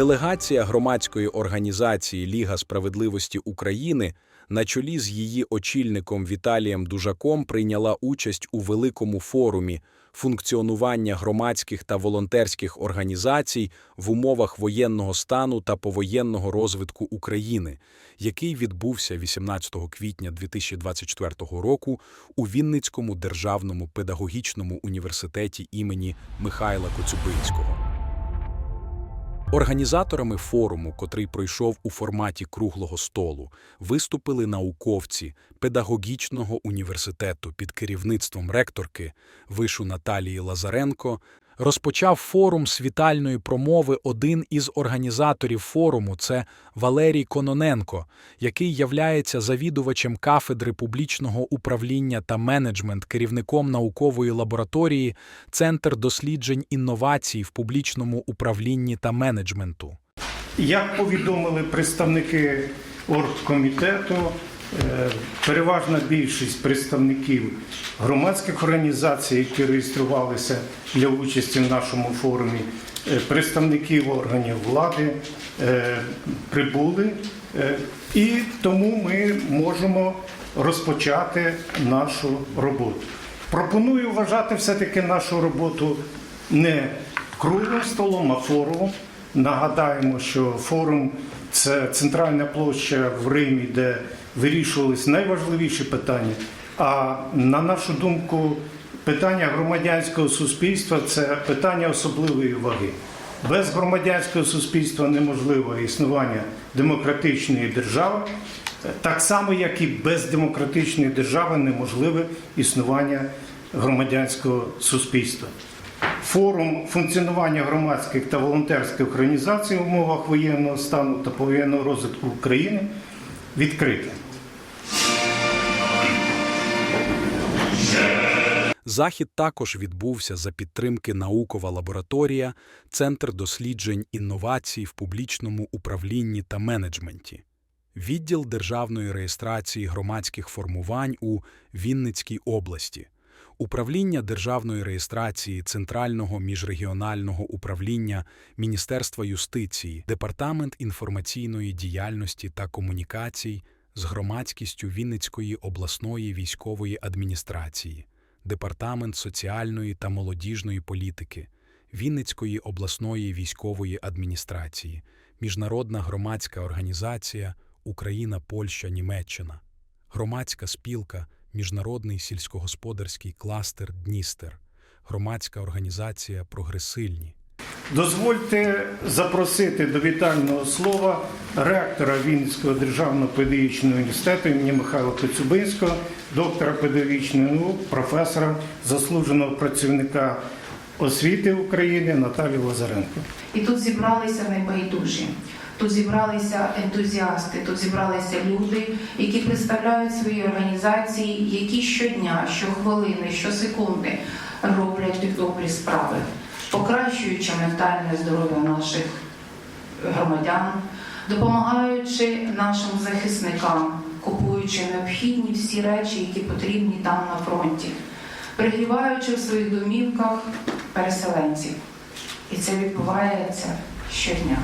Делегація громадської організації Ліга справедливості України на чолі з її очільником Віталієм Дужаком прийняла участь у великому форумі функціонування громадських та волонтерських організацій в умовах воєнного стану та повоєнного розвитку України, який відбувся 18 квітня 2024 року у Вінницькому державному педагогічному університеті імені Михайла Коцюбинського. Організаторами форуму, котрий пройшов у форматі круглого столу, виступили науковці педагогічного університету під керівництвом ректорки вишу Наталії Лазаренко. Розпочав форум з вітальної промови один із організаторів форуму це Валерій Кононенко, який являється завідувачем кафедри публічного управління та менеджмент, керівником наукової лабораторії Центр досліджень інновацій в публічному управлінні та менеджменту. Як повідомили представники оргкомітету, переважна більшість представників громадських організацій, які реєструвалися для участі в нашому форумі, е, представників органів влади е, прибули, е, і тому ми можемо розпочати нашу роботу. Пропоную вважати все-таки нашу роботу не круглим столом, а форумом. Нагадаємо, що форум це центральна площа в Римі, де вирішувались найважливіші питання. А на нашу думку, питання громадянського суспільства це питання особливої ваги. Без громадянського суспільства неможливе існування демократичної держави, так само, як і без демократичної держави неможливе існування громадянського суспільства. Форум функціонування громадських та волонтерських організацій в умовах воєнного стану та повоєнного розвитку України відкритий. Захід також відбувся за підтримки наукова лабораторія, Центр досліджень інновацій в публічному управлінні та менеджменті, відділ державної реєстрації громадських формувань у Вінницькій області, управління державної реєстрації Центрального міжрегіонального управління Міністерства юстиції, Департамент інформаційної діяльності та комунікацій з громадськістю Вінницької обласної військової адміністрації. Департамент соціальної та молодіжної політики, Вінницької обласної військової адміністрації, Міжнародна громадська організація Україна, Польща, Німеччина, Громадська спілка, Міжнародний сільськогосподарський кластер Дністер, Громадська організація Прогресильні. Дозвольте запросити до вітального слова ректора Вінницького державного педагогічного університету імені Михайла Коцюбинського, доктора педагогічних наук, професора, заслуженого працівника освіти України Наталію Лазаренко. І тут зібралися небайдужі, тут зібралися ентузіасти, тут зібралися люди, які представляють свої організації, які щодня, щохвилини, щосекунди роблять добрі справи, покращуючи ментальне здоров'я наших громадян, допомагаючи нашим захисникам, купуючи необхідні всі речі, які потрібні там на фронті, пригріваючи в своїх домівках переселенців. І це відбувається щодня.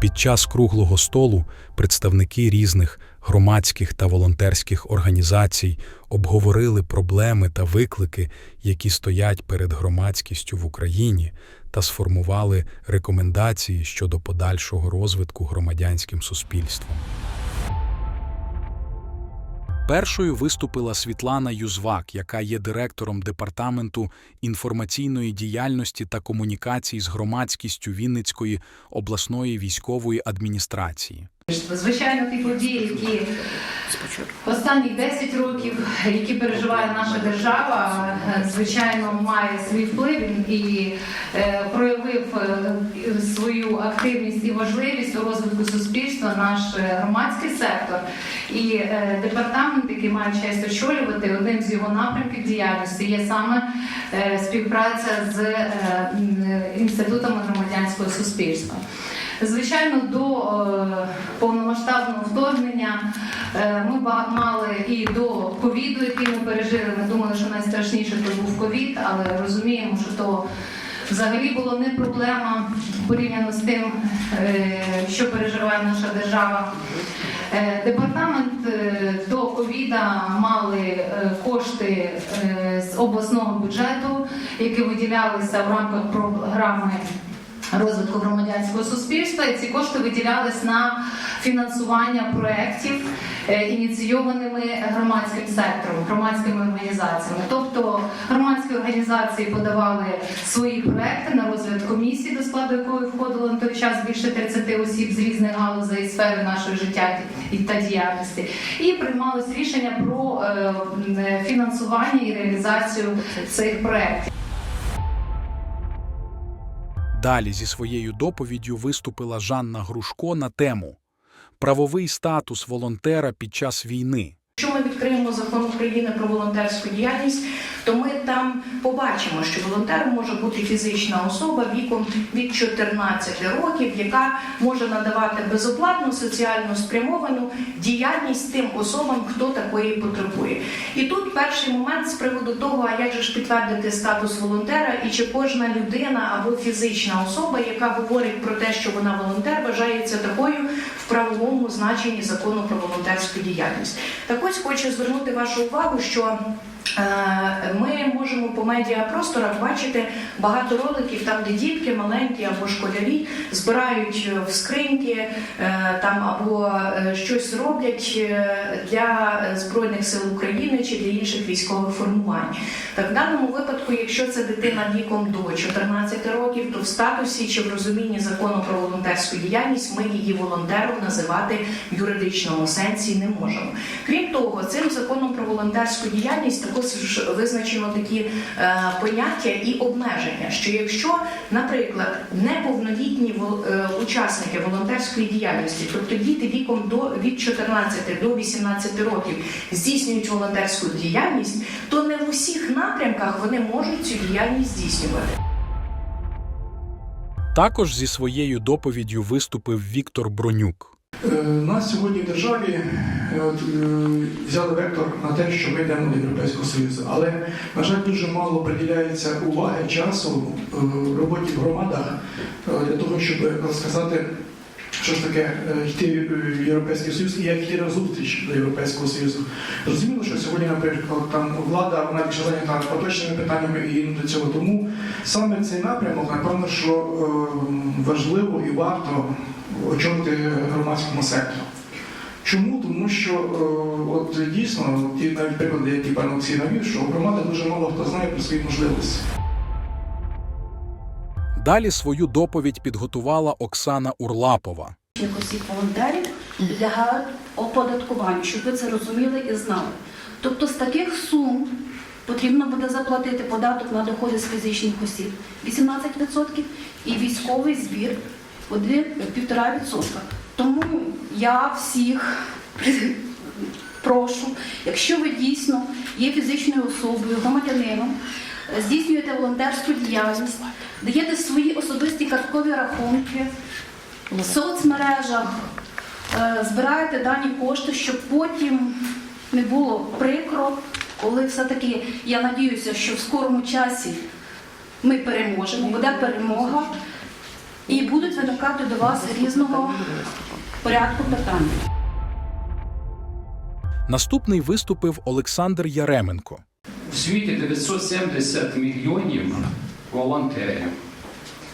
Під час круглого столу представники різних громадських та волонтерських організацій обговорили проблеми та виклики, які стоять перед громадськістю в Україні, та сформували рекомендації щодо подальшого розвитку громадянським суспільством. Першою виступила Світлана Юзвак, яка є директором департаменту інформаційної діяльності та комунікацій з громадськістю Вінницької обласної військової адміністрації. Звичайно, ті події, які останні 10 років, які переживає наша держава, звичайно, має свій вплив і е, проявив е, свою активність і важливість у розвитку суспільства, наш е, громадський сектор і департамент, який має честь очолювати, одним з його напрямків діяльності є саме співпраця з інститутами громадянського суспільства. Звичайно, до е, повномасштабного вторгнення е, ми мали і до ковіду, який ми пережили. Ми думали, що найстрашніше то був ковід, але розуміємо, що то взагалі було не проблема порівняно з тим, е, що переживає наша держава. Департамент до ковіда мали кошти з обласного бюджету, які виділялися в рамках програми розвитку громадянського суспільства, і ці кошти виділялись на фінансування проєктів, е, ініційованими громадським сектором, громадськими організаціями. Тобто громадські організації подавали свої проекти на розгляд комісії, до складу якої входило на той час більше 30 осіб з різних галузей сфери нашого життя і та діяльності, і приймалось рішення про е, фінансування і реалізацію цих проєктів. Далі зі своєю доповіддю виступила Жанна Грушко на тему Правовий статус волонтера під час війни. Ми відкриємо закон України про волонтерську діяльність, то ми там побачимо, що волонтером може бути фізична особа віком від 14 років, яка може надавати безоплатну соціально спрямовану діяльність тим особам, хто такої потребує. І тут перший момент з приводу того, а як же ж підтвердити статус волонтера, і чи кожна людина або фізична особа, яка говорить про те, що вона волонтер, вважається такою в правовому значенні закону про волонтерську діяльність. Так ось хочу звернути вашу увагу, що ми можемо по медіапросторах бачити багато роликів, там, де дітки маленькі або школярі збирають в скриньки е, там або е, щось роблять е, для Збройних сил України чи для інших військових формувань. Так в даному випадку, якщо це дитина віком до 14 років, то в статусі чи в розумінні закону про волонтерську діяльність ми її волонтером називати в юридичному сенсі не можемо. Крім того, цим законом про волонтерську діяльність також визначено такі е, поняття і обмеження, що якщо, наприклад, неповнолітні вол- е, учасники волонтерської діяльності, тобто діти віком до від 14 до 18 років здійснюють волонтерську діяльність, то не в усіх напрямках вони можуть цю діяльність здійснювати. Також зі своєю доповіддю виступив Віктор Бронюк. Е, У нас сьогодні в державі е, е, взяли вектор на те, що ми йдемо до Європейського Союзу. Але, на жаль, дуже мало приділяється уваги часу е, роботі в громадах е, для того, щоб розказати, що ж таке е, йти в Європейський Союз і як йти на зустріч до Європейського Союзу. Зрозуміло, що сьогодні, наприклад, там влада вона більше зайнята поточними питаннями і до цього. Тому саме цей напрямок, напевно, що е, важливо і варто очолити громадському сектору. Чому? Тому що е, от дійсно ті навіть приклади, які пан Олексій навів, що громада дуже мало хто знає про свої можливості. Далі свою доповідь підготувала Оксана Урлапова. осіб волонтерів підлягають оподаткуванню, щоб ви це розуміли і знали. Тобто з таких сум потрібно буде заплатити податок на доходи з фізичних осіб 18% і військовий збір 1,5%. Тому я всіх прошу, якщо ви дійсно є фізичною особою, громадянином, здійснюєте волонтерську діяльність, даєте свої особисті карткові рахунки, в соцмережах е, збираєте дані кошти, щоб потім не було прикро, коли все-таки я надіюся, що в скорому часі ми переможемо, буде перемога, і будуть виникати до вас різного порядку питань. Наступний виступив Олександр Яременко. У світі 970 мільйонів волонтерів.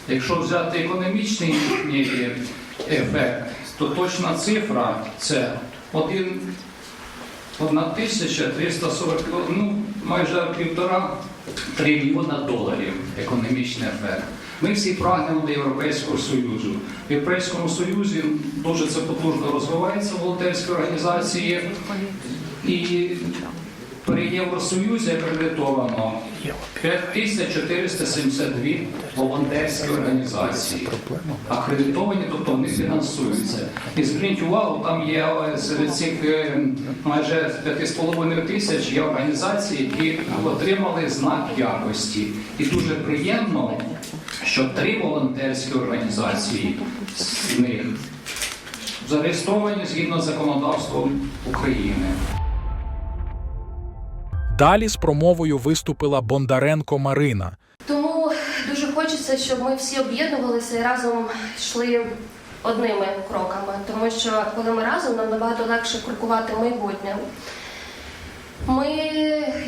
Якщо взяти економічний їхній ефект, то точна цифра це 1, 1340, ну майже півтора трильйона доларів економічний ефект. Ми всі прагнемо до Європейського Союзу. В Європейському Союзі дуже це потужно розвиваються волонтерські організації. І при Євросоюзі акредитовано 5472 волонтерські організації. Акредитовані, тобто вони фінансуються. І зверніть увагу, там є е, серед цих е, майже 5,5 тисяч є організації, які отримали знак якості. І дуже приємно, що три волонтерські організації з них зареєстровані згідно з законодавством України. Далі з промовою виступила Бондаренко Марина. Тому дуже хочеться, щоб ми всі об'єднувалися і разом йшли одними кроками, тому що коли ми разом, нам набагато легше крокувати майбутнє. Ми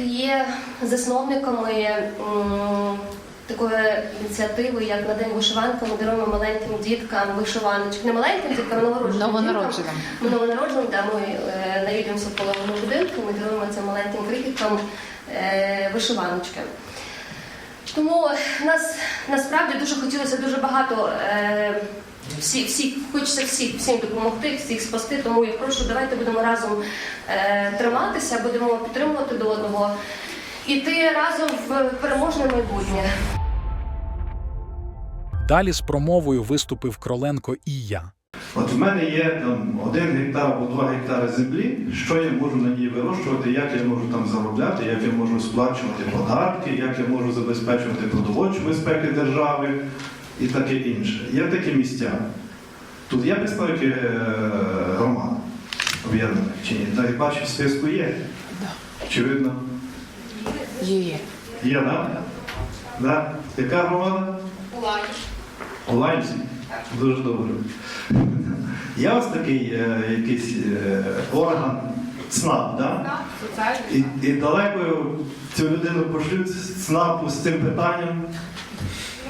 є засновниками такої ініціативи, як на День вишиванки, ми даруємо маленьким діткам вишиваночки. Не маленьким діткам, а новонародженим. Новонародженим. Діткам. Новонародженим, да, ми е, навідуємося в половину будинку, ми даруємо цим маленьким крихіткам е, вишиваночки. Тому нас насправді дуже хотілося дуже багато. Е, всі, всі, хочеться всіх, всім допомогти, всіх спасти. Тому я прошу, давайте будемо разом е, триматися, будемо підтримувати до одного, іти разом в переможне майбутнє. Далі з промовою виступив Кроленко і я. От в мене є там один гектар або два гектари землі, що я можу на ній вирощувати, як я можу там заробляти, як я можу сплачувати податки, як я можу забезпечувати продовольчу безпеки держави і таке інше. Є такі місця. Тут є представники е, громад об'єднаних чи ні? Та я бачу, в списку є. Очевидно. Є, є. Є, так? Да? Яка громада? Уланці. Дуже добре. Є ось такий е, якийсь е, орган ЦНАП, да? І, і далеко цю людину пошлють з ЦНАПу з цим питанням.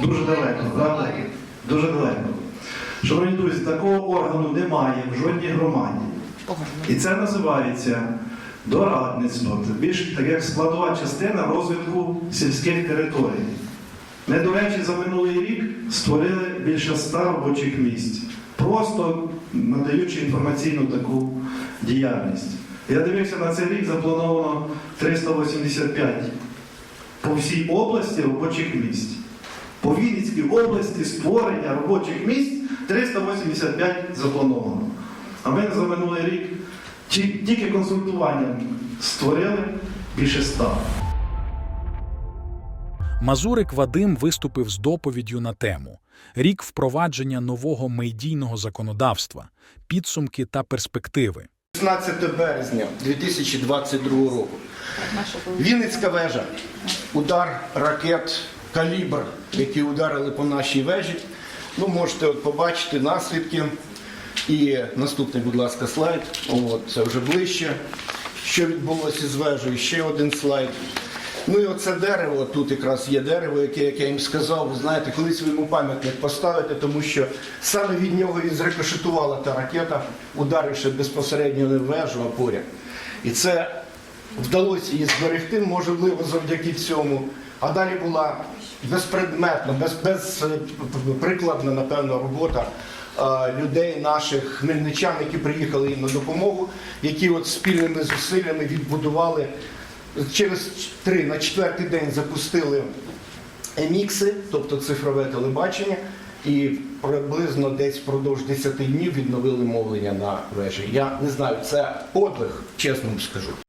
Дуже далеко, правда? Дуже далеко. Шановні друзі, такого органу немає в жодній громаді. І це називається дорадництво. Це більш так як складова частина розвитку сільських територій. Ми, до речі, за минулий рік створили більше ста робочих місць, просто надаючи інформаційну таку діяльність. Я дивився на цей рік заплановано 385 по всій області робочих місць. По Вінницькій області створення робочих місць 385 заплановано. А ми за минулий рік тільки консультуванням створили більше 100. Мазурик Вадим виступив з доповіддю на тему Рік впровадження нового медійного законодавства, підсумки та перспективи. 16 березня 2022 року. Вінницька вежа. Удар ракет калібр, які ударили по нашій вежі. Ну, можете от побачити наслідки. І наступний, будь ласка, слайд. От, це вже ближче. Що відбулося з вежею? Ще один слайд. Ну і оце дерево, тут якраз є дерево, яке, як я їм сказав, ви знаєте, колись ви йому пам'ятник поставите, тому що саме від нього і зрикошетувала та ракета, ударивши безпосередньо не в вежу, а поряд. І це вдалося її зберегти, можливо, завдяки цьому. А далі була безпредметна, без, безприкладна, напевно, робота е, людей, наших хмельничан, які приїхали їм на допомогу, які от спільними зусиллями відбудували через три на четвертий день запустили емікси, тобто цифрове телебачення, і приблизно десь впродовж 10 днів відновили мовлення на вежі. Я не знаю, це подвиг, чесно вам скажу.